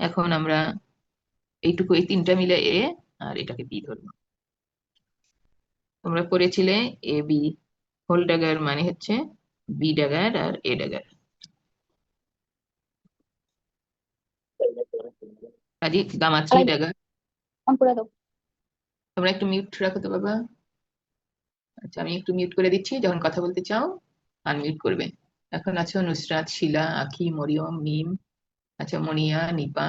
এখন আমরা এইটুকু এই তিনটা মিলে এ আর এটাকে বি ধরবো। তোমরা করেছিলে এ বি। হোল ড্যাগার মানে হচ্ছে বি ড্যাগার আর এ ড্যাগার। কাজে গামা থ্রি ড্যাগার। তোমরা একটু মিউট রাখো তো বাবা। আচ্ছা আমি একটু মিউট করে দিচ্ছি যখন কথা বলতে চাও আনমিউট করবে। এখন আছো নুসরাত শিলা আখি মরিয়ম মিম। আচ্ছা মনিয়া নিপা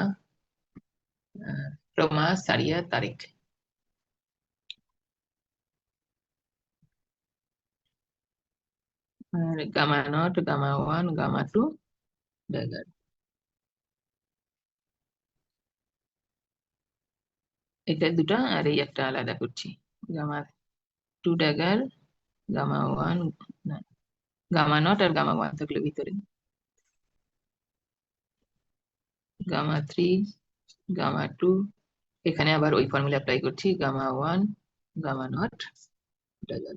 রমা সারিয়া তারেক আর gamma naught gamma one gamma two dagger এটা দুটা আর এই একটা আলাদা করছি। Gamma two dagger gamma one gamma naught আর গামা ওয়ান থাকল ভিতরে। গামা থ্রি গামা টু এখানে আবার ওই ফর্মুলা অ্যাপ্লাই করছি gamma one gamma naught dagger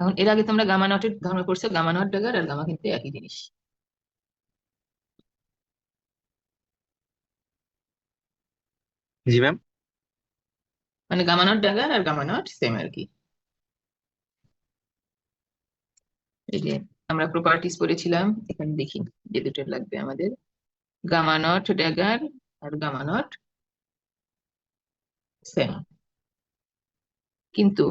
এখন এর আগে তোমরা গামা নটের ধর্ম করছ গামা নট ড্যাগার আর গামা কিন্তু একই জিনিস। জি ম্যাম মানে গামা নট ড্যাগার আর গামা নট সেম আর কি। এই যে আমরা প্রপার্টিজ পড়েছিলাম এখানে দেখি যে দুটো লাগবে আমাদের। গামা নট ড্যাগার আর গামা নট সেম কিন্তু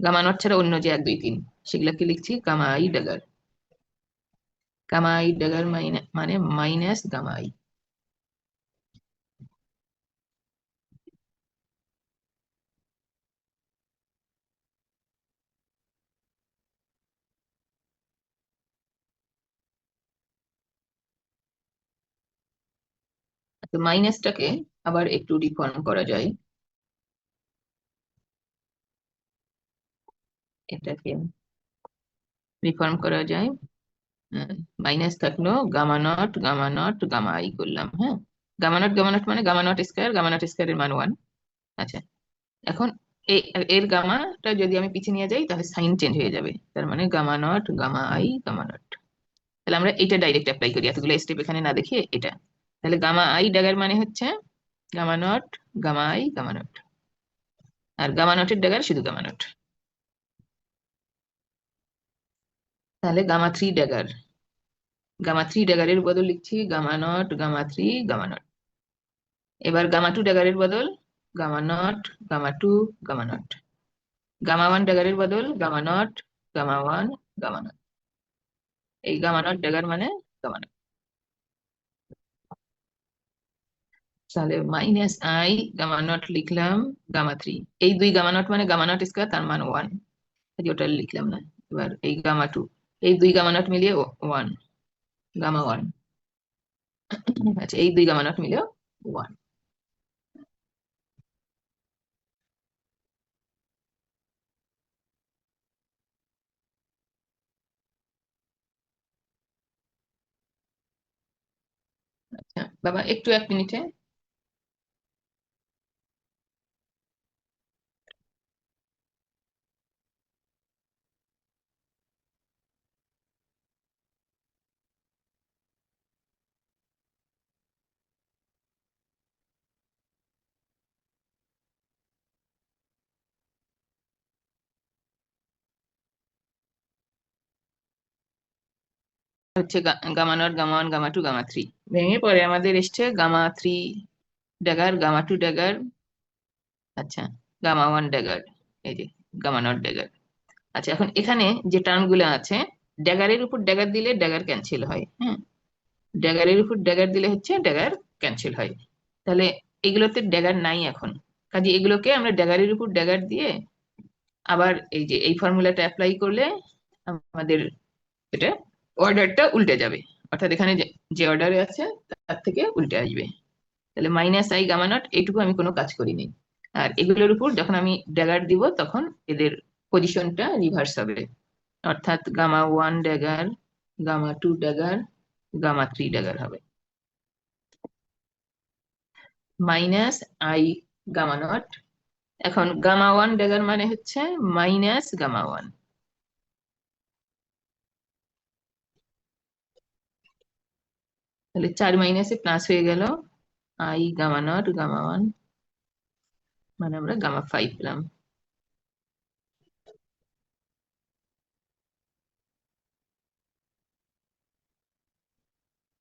গামা নট ছাড়া অন্য যে এক দুই তিন সেগুলোকে লিখছি? Gamma I dagger gamma I dagger মানে মাইনাস গামা আই তো মাইনাসটাকে আবার একটু রিফর্ম করা যায়। এটাকে রিফর্ম করা যায়। মাইনাস থাকল gamma naught gamma naught gamma I করলাম হ্যাঁ? গামা নট গামা নট মানে gamma naught square gamma naught square এর মান ওয়ান আচ্ছা এখন এর গামাটা যদি আমি পিছিয়ে নিয়ে যাই, তাহলে সাইন চেঞ্জ হয়ে যাবে। তার মানে gamma naught gamma I gamma naught তাহলে আমরা এটা ডাইরেক্ট অ্যাপ্লাই করি। এতগুলো স্টেপ এখানে না দেখিয়ে এটা। তাহলে গামা আই ড্যাগার মানে হচ্ছে gamma naught, gamma I, gamma naught. R gamma নটের ড্যাগার শুধু গামা নট। তাহলে gamma three dagger gamma three ড্যাগারের বদল লিখছি, gamma naught, gamma three gamma naught. এবার গামা টু ড্যাগারের বদল, gamma naught, gamma two gamma naught. Gamma one ড্যাগারের বদল, gamma naught, gamma one gamma naught. এই গামা নট ড্যাগার মানে gamma not. তাহলে minus I gamma naught লিখলাম gamma three এই দুই গামা নট মানে গামা নট স্কোয়ার তার মান ওয়ান ওটা লিখলাম না, এবার এই গামা টু এই দুই গামা নট মিলিয়ে ওয়ান গামা ওয়ান আচ্ছা এই দুই গামা নট মিলিয়ে ওয়ান আচ্ছা বাবা, একটু এক মিনিটে হচ্ছে gamma not, gamma one, gamma two, gamma three. ভেঙে পরে আমাদের এসছে gamma three dagger, gamma two dagger আচ্ছা গামা ওয়ান ড্যাগার, এই যে গামা নট ড্যাগার। আচ্ছা এখন এখানে যে টার্মগুলো আছে, ড্যাগারের উপর ড্যাগার দিলে ড্যাগার ক্যান্সেল হয় হ্যাঁ? ড্যাগারের উপর ড্যাগার দিলে হচ্ছে ড্যাগার ক্যান্সেল হয়। তাহলে এগুলোতে ড্যাগার নাই এখন। কাজে এগুলোকে আমরা ড্যাগারের উপর ড্যাগার দিয়ে আবার এই যে এই ফর্মুলাটা অ্যাপ্লাই করলে আমাদের এটা অর্ডারটা উল্টে যাবে। অর্থাৎ এখানে যে অর্ডারে আছে, তার থেকে উল্টে আসবে। তাহলে মাইনাস আই গামা নট এইটুকু আমি কোনো কাজ করি করিনি। আর এগুলোর উপর যখন আমি ড্যাগার দিব, তখন এদের পজিশনটা রিভার্স হবে। অর্থাৎ gamma one dagger gamma two dagger gamma three dagger হবে। মাইনাস আই গামা নট এখন গামা ওয়ান ড্যাগার মানে হচ্ছে মাইনাস গামা ওয়ান তাহলে চার মাইনাসে প্লাস হয়ে গেল। I gamma naught gamma one মানে আমরা গামা ফাইভ পেলাম।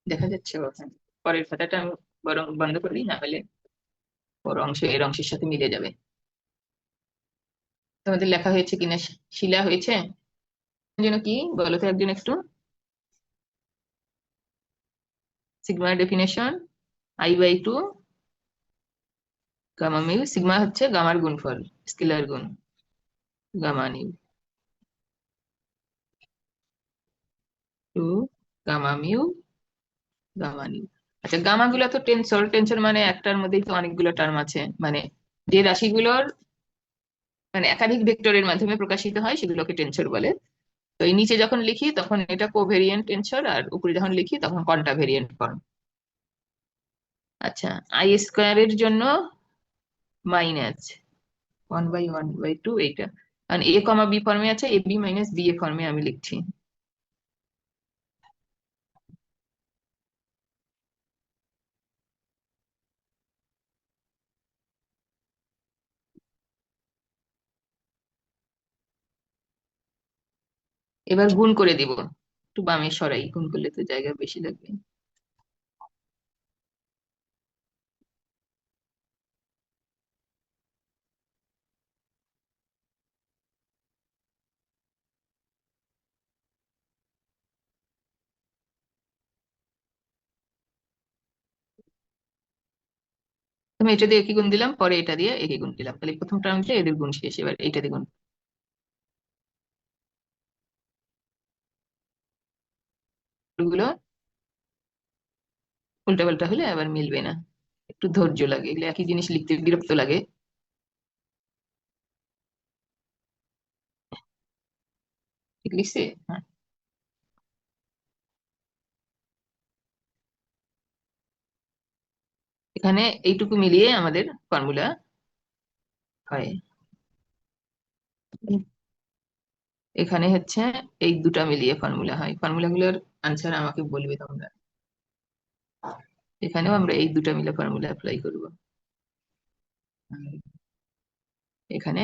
দেখা যাচ্ছে পরের খাতাটা বরং বন্ধ করি না হলে ওর অংশ, এর অংশের সাথে মিলে যাবে। তোমাদের লেখা হয়েছে কিনা শিলা হয়েছে? যেন কি? বলো তো একজন একটু। সিগমার definition I by two gamma mu sigma হচ্ছে গামার গুণফল স্কেলার গুণ gamma nu two gamma mu gamma nu আচ্ছা গামা গুলো তো টেনসর টেনসর মানে একটার মধ্যেই তো অনেকগুলো টার্ম আছে। মানে যে রাশিগুলোর মানে একাধিক ভেক্টরের মাধ্যমে প্রকাশিত হয়, সেগুলোকে টেনসর বলে। তো এই নিচে যখন লিখি, তখন এটা কোভেরিয়েন্ট টেনসর আর উপরে যখন লিখি, তখন কন্টাভেরিয়েন্ট ফর্ম আচ্ছা আই স্কোয়ার এর জন্য minus one by one by two এইটা। কারণ এ কমা বি ফর্মে আছে A B minus B A ফর্মে আমি লিখছি। এবার গুণ করে দিব। একটু বামে সরাই, গুণ করলে তো জায়গা বেশি লাগবে। এটা দিয়ে একই গুণ দিলাম, পরে এটা দিয়ে একই গুণ দিলাম। তাহলে প্রথম টার্ম এদের গুণ শেষ, এবার এইটা দিয়ে গুণ। গুলো উল্টা পাল্টা হলে আবার মিলবে না। একটু ধৈর্য লাগে, এগুলো একই জিনিস লিখতে বিরক্ত লাগে। লিখছে? হ্যাঁ। এখানে এইটুকু মিলিয়ে আমাদের ফর্মুলা হয়। এখানে হচ্ছে এই দুটা মিলিয়ে ফর্মুলা হয়। ফর্মুলাগুলোর আনসার আমাকে বলবে তোমরা। এখানেও আমরা এই দুটা মিলে ফর্মুলা অ্যাপ্লাই করব। এখানে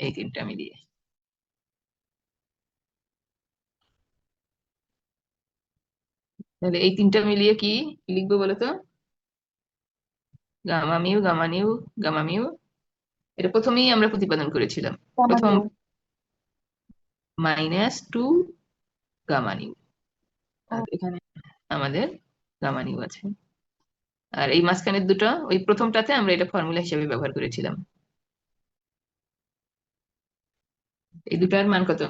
এই তিনটা মিলিয়ে। তাহলে এই তিনটা মিলিয়ে কি লিখব বলো তো gamma mu gamma nu gamma mu. এটা প্রথমেই আমরা প্রতিপাদন করেছিলাম। প্রথম মাইনাস টু গামা নিউ আর এখানে আমাদের গামানিউ আছে। আর এই মাঝখানের দুটো ওই প্রথমটাতে আমরা এটা ফর্মুলা হিসেবে ব্যবহার করেছিলাম। এই দুটার মান কত?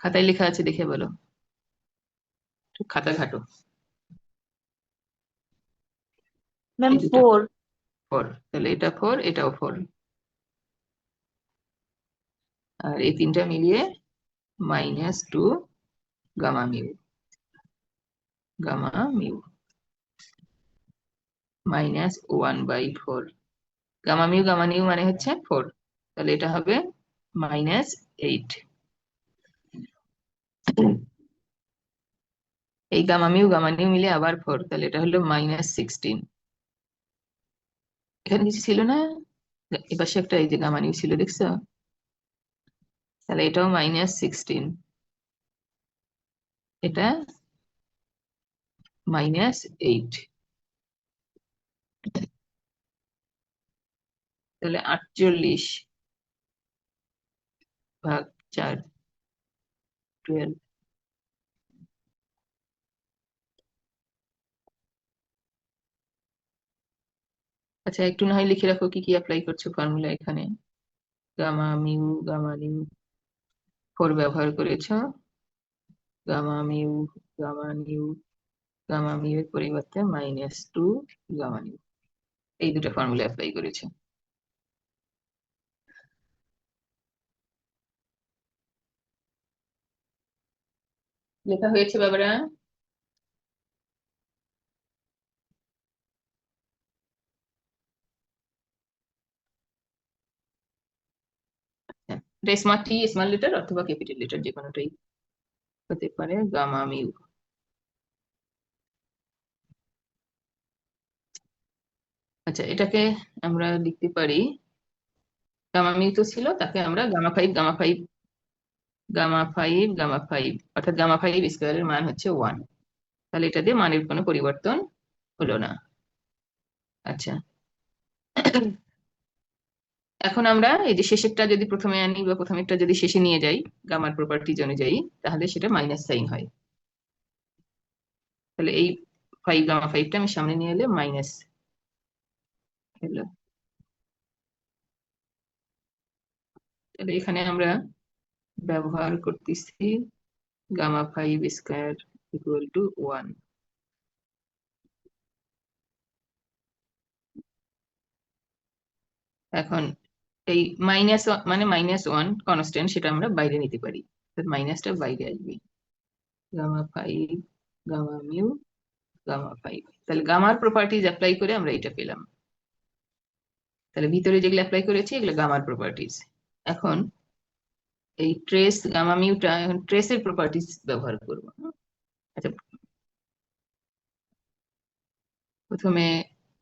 খাতায় লেখা আছে দেখে বলো। খাতা ঘাটো। ম্যাম ফোর ফোর তাহলে এটা ফোর এটাও ফোর আর এই তিনটা মিলিয়ে minus two gamma mu gamma mu minus one by four gamma mu gamma nu মানে হচ্ছে ফোর তাহলে এটা হবে মাইনাস এইট এই গামা মিউ গামা নিউ মিলে আবার ফোর তাহলে এটা হলো মাইনাস সিক্সটিন এখানে কিছু ছিল না? এপাশে একটা এই যে গামা নিউ ছিল, দেখছ? তাহলে এটাও মাইনাস সিক্সটিন এটা মাইনাস এইট তাহলে আটচল্লিশ ভাগ চার টুয়েলভ আচ্ছা একটু না হয় লিখে রাখো কি কি অ্যাপ্লাই করছ ফর্মুলা এখানে। Gamma, mu, gamma nu four ব্যবহার করেছ? Gamma mu gamma nu gamma mu এর পরিবর্তে মাইনাস টু গামা নিউ এই দুটো ফর্মুলা অ্যাপ্লাই করেছ। লেখা হয়েছে বাবারা? এটা স্মার্ট টি স্মল লেটার অথবা ক্যাপিটাল লেটার যে কোনোটাই হতে পারে, গামা, মিউ। আচ্ছা এটাকে আমরা লিখতে পারি, গামা, মিউ তো ছিল, তাকে আমরা gamma five gamma five gamma five gamma five অর্থাৎ গামা ফাইভ স্কোয়ারের মান হচ্ছে ওয়ান তাহলে এটা দিয়ে মানের কোনো পরিবর্তন হলো না। আচ্ছা। এখন আমরা এই যে শেষেরটা যদি প্রথমে আনি বা প্রথমেরটা যদি শেষে নিয়ে যাই গামার প্রপার্টিজ অনুযায়ী, তাহলে সেটা মাইনাস সাইন হয়। তাহলে এই ফাইভ গামা ফাইভটা আমি সামনে নিয়ে এলে মাইনাস হলো। তাহলে এখানে আমরা ব্যবহার করতেছি gamma five square equal to one এখন এই মাইনাস মানে মাইনাস ওয়ান কনস্ট্যান্ট সেটা আমরা বাইরে নিতে পারি। মাইনাসটা বাইরে আসবে। Gamma five gamma mu gamma five তাহলে গামার প্রপার্টিজ অ্যাপ্লাই করে আমরা এটা পেলাম। তাহলে ভিতরে যেগুলো অ্যাপ্লাই করেছি, এগুলো গামার প্রপার্টিজ এখন এই ট্রেস গামা মিউটা এখন ট্রেসের প্রপার্টিজ ব্যবহার করব। আচ্ছা প্রথমে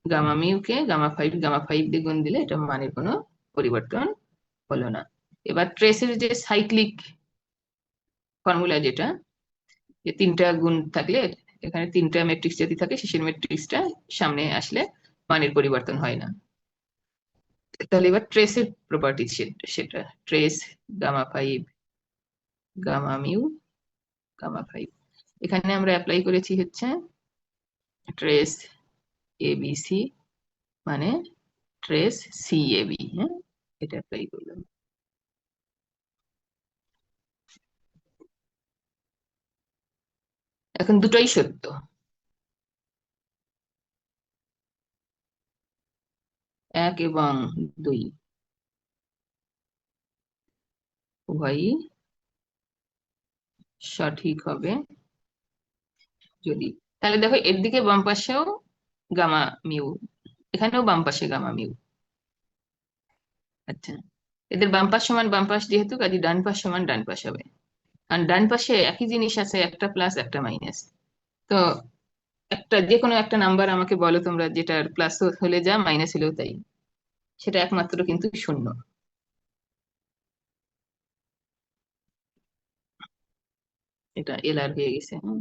গামা মিউকে গামা ফাইভ গামা ফাইভ দিয়ে গুণ দিলে এটা মানের কোনো পরিবর্তন হলো না। এবার ট্রেসের যে সাইক্লিক ফর্মুলা যেটা, যে তিনটা গুণ থাকলে, এখানে তিনটা ম্যাট্রিক্স যদি থাকে, শেষের ম্যাট্রিক্সটা সামনে আসলে মানের পরিবর্তন হয় না। তাহলে এবার ট্রেসের প্রপার্টি সেটা trace gamma five gamma mu gamma five এখানে আমরা অ্যাপ্লাই করেছি হচ্ছে ট্রেস এবিসি মানে ট্রেস সি সিএবি হ্যাঁ? এটা অ্যাপ্লাই করলাম। এখন দুটোই সত্য। এক এবং দুই। উভয়ই সঠিক হবে। যদি, তাহলে দেখো এর দিকে বাম পাশেও গামা মিউ, এখানেও বাম পাশে গামা মিউ। আচ্ছা। এদের বাম পাশ সমান বাম পাশ যেহেতু, কাজে ডান পাশ সমান ডান পাশ হবে। ডান পাশে একই জিনিস আছে, একটা প্লাস একটা মাইনাস তো একটা যে কোনো একটা নাম্বার আমাকে বলো তোমরা, যেটার প্লাস হলে যা মাইনাস হলেও তাই। সেটা একমাত্র কিন্তু শূন্য। এটা এল আর হয়ে গেছে। হ্যাঁ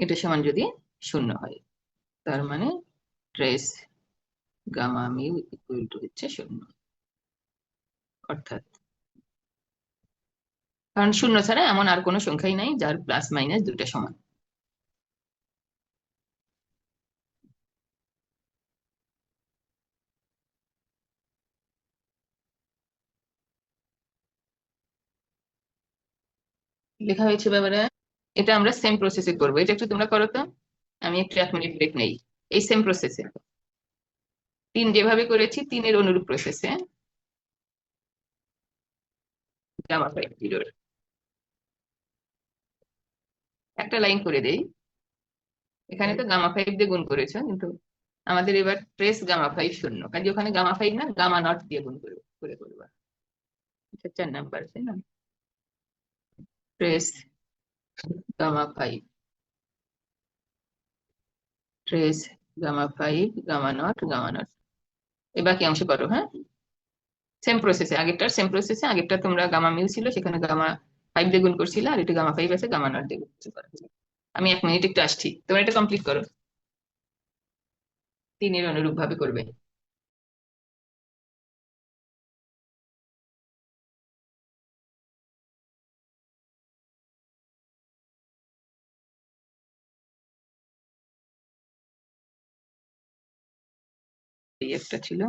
এটা সমান যদি শূন্য হয়। তার মানে trace gamma mu equal to হচ্ছে শূন্য। অর্থাৎ কারণ শূন্য ছাড়া এমন আর কোনো সংখ্যাই নাই যার প্লাস মাইনাস দুটা সমান। লেখা হয়েছে ব্যাপারে? এটা আমরা সেম প্রসেসে করব। এটা একটু তোমরা করো তো। আমি একটু এক মিনিট ব্রেক নেই। এই সেম প্রসেসে তিন যেভাবে করেছি, তিনের অনুরূপ প্রসেসে একটা লাইন করে দেই। এখানে তো গামা ফাইভ দিয়ে গুণ করেছ, কিন্তু আমাদের এবার ট্রেস গামা ফাইভ শূন্য। কাজে ওখানে গামা ফাইভ না, গামা নট দিয়ে গুণ করে করে করবা। চার নাম্বার তাই না? Trace gamma five trace gamma five gamma naught gamma naught এই অংশ করো হ্যাঁ? সেম প্রসেসে আগেরটার সেম প্রসেসে আগেরটা তোমরা গামা মিউ ছিল সেখানে গামা ফাইভ দিয়ে গুণ করছিলে, আর এটা গামা ফাইভ আছে গামা নট দিয়ে গুণ আমি এক মিনিট একটু আসছি, তোমরা এটা কমপ্লিট করো। তিনের অনুরূপ ভাবে করবে। একটা ছিল।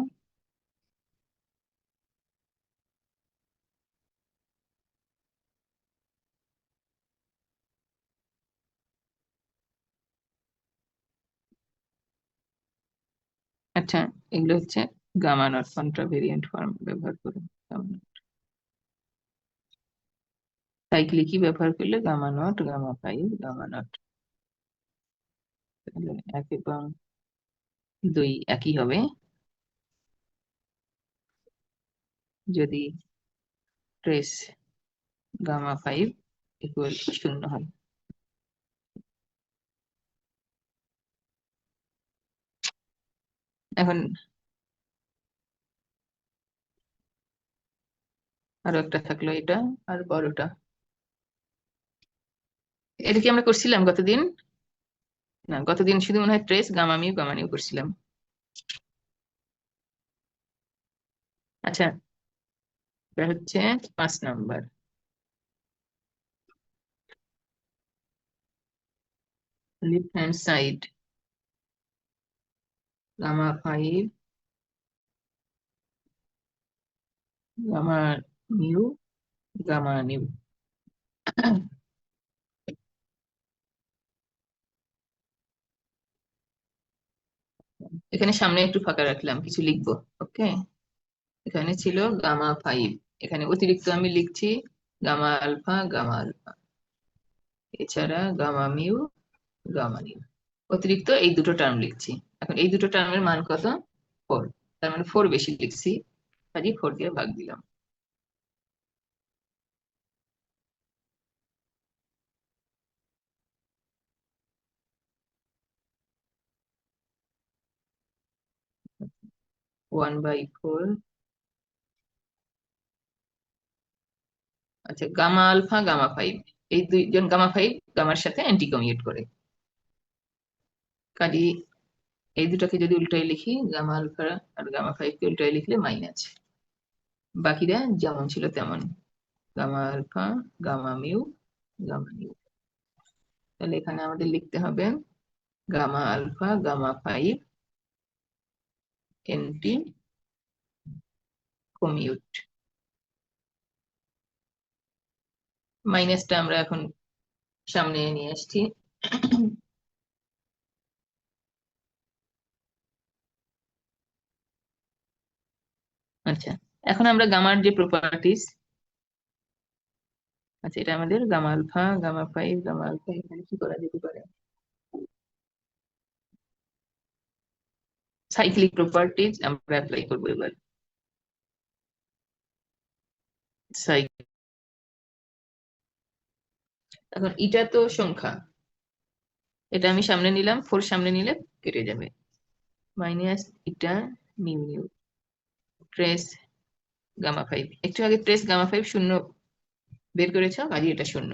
আচ্ছা এগুলো হচ্ছে গামা নট কন্ট্রাভেরিয়েন্ট ফর্ম ব্যবহার করুন সাইক্লিকই ব্যবহার করলে? Gamma naught, gamma five gamma naught. তাহলে এক এবং দুই একই হবে। যদি ট্রেস গামা ফাইভ ইকুয়াল শূন্য হয়। এখন আরও একটা থাকল এটা আর বড়টা। এটা কি আমরা করছিলাম গতদিন? না, গতদিন শুধু মনে হয় trace gamma mu gamma nu করছিলাম। আচ্ছা এটা হচ্ছে পাঁচ number left hand side gamma five gamma nu gamma nu এখানে সামনে একটু ফাঁকা রাখলাম, কিছু লিখব ওকে এখানে ছিল গামা ফাইভ এখানে অতিরিক্ত আমি লিখছি গামা আলফা গামা আলফা। এছাড়া গামা মিউ, গামা নিউ। অতিরিক্ত এই দুটো টার্ম লিখছি। এখন এই দুটো টার্মের মান কত? ফোর তার মানে ফোর বেশি লিখছি। কাজে ফোর দিয়ে ভাগ দিলাম। ওয়ান বাই ফোর আচ্ছা গামা আলফা, গামা ফাইভ, এই দুইজন গামা ফাইভ, গামার সাথে অ্যান্টি কমিউট করে। কাজে এই দুটাকে যদি উল্টাই লিখি, গামা আলফা আর গামা ফাইভ কে উল্টাই লিখলে মাইনাস বাকিরা যেমন ছিল তেমন। Gamma alpha, gamma mu, gamma nu তাহলে এখানে আমাদের লিখতে হবে gamma alpha, gamma five anticommute মাইনাসটা আমরা এখন সামনে নিয়ে আসছি। আচ্ছা এখন আমরা গামার যে প্রপার্টিস আচ্ছা এটা আমাদের gamma alpha, gamma five, gamma alpha, এখানে কি করা যেতে পারে? সাইক্লিক প্রপার্টিজ আমরা অ্যাপ্লাই করব এবার। সাইক্লিক এখন এটা তো সংখ্যা। এটা আমি সামনে নিলাম, ফোর সামনে নিলে কেটে যাবে। মাইনাস এটা mu nu trace gamma five. একটু আগে ট্রেস গামা ফাইভ শূন্য বের করেছ কাজে এটা শূন্য।